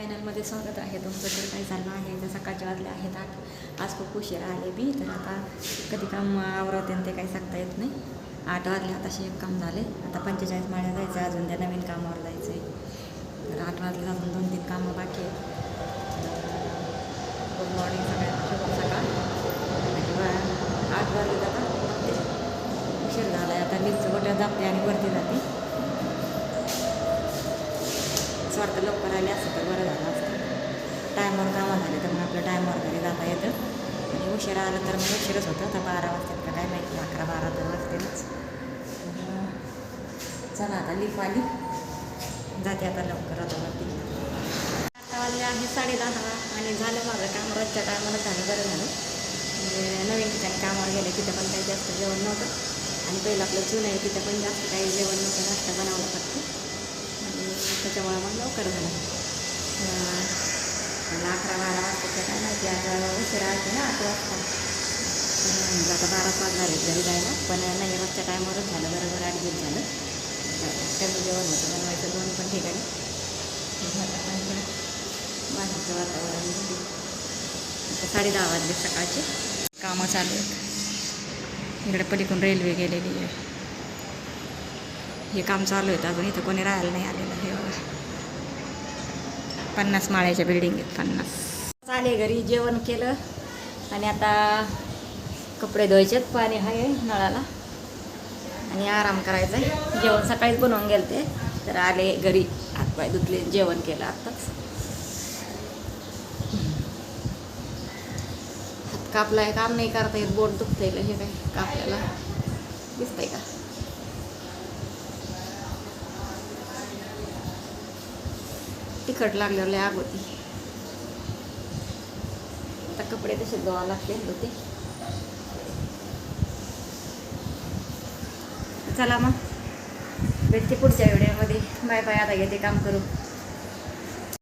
चॅनलमध्ये स्वागत आहे. तुमचं तर काय चाललं आहे तर सकाळचे वाजले आहेत आठ. आज खूप उशिरा आले बी. तर आता कधी काम आवरत आणि ते काही सांगता येत नाही. आठ वाजले आताशी एक काम झाले. आता पंचेचाळीस माळ्या जायचं अजून त्या नवीन कामावर जायचं आहे तर आठ वाजले अजून दोन तीन कामं बाकी आहेत. गुड मॉर्निंग सगळ्यांना. शुभ सकाळ. आणि आठ वाजले आता. उशीर झाला आहे आता लिफ्ट गोट्या जाते आणि वरती जाते असं वाटतं लवकर आले असतं तर बरं झालं असतं. टायमवर कामं झाले तर मग आपलं टायमवर घरी जाता येतं. म्हणजे आणि उशिरा आलं तर मग उशीरच होतं. आता बारा वाजतात का काय माहिती. अकरा बारा तर वाजतेच चला आता लिफ आली जाते आता लवकर आता वरती. आता वाजले आहे साडे दहा आणि झालं माझं काम. रोजच्या टायमाला झालं. बरं झालं. म्हणजे नवीन ठिकाणी कामावर गेले. तिथं पण काही जास्त जेवण नव्हतं. आणि पहिलं आपलं चून आहे तिथं पण जास्त काही जेवण त्याच्यामुळे मग लवकर झालं. मला अकरा बारा वाजता काय माहिती आता उशिरा असते ना आठ वाजता. म्हणलं आता बाराच वाजणार आहेत घरी जायला पण नाही रोजच्या टायमावरच झालं बरोबर ॲडजस्ट झालं. कमी जेवण होतं बनवायचं दोन पण ठिकाणी. आता बाहेरचं वातावरण साडे दहा वाजले सकाळचे. कामं चालू आहेत. इकडे पलीकडून रेल्वे गेलेली आहे. हे काम चालू आहेत अजून इथं कोणी राहायला नाही आलेलं हे बघा. पन्नास माळ्याच्या बिल्डिंग आहेत पन्नास. आले घरी जेवण केलं आणि आता कपडे धुवायचेत पाणी आहे नळाला. आणि आराम करायचा आहे जेवण सकाळीच बनवून गेलते तर आले घरी. हातपाय धुतले जेवण केलं आत्ताच. हात कापलाय काम नाही करता येत बोट दुखलेलं हे काय कापल्याला. दिसतंय का? तिखट लागल्यावर लय आग होती आता कपडे तसे धुवा लागले होते चला मग. भेटते पुढच्या व्हिडिओमध्ये. बाय बाय आता घेते काम करू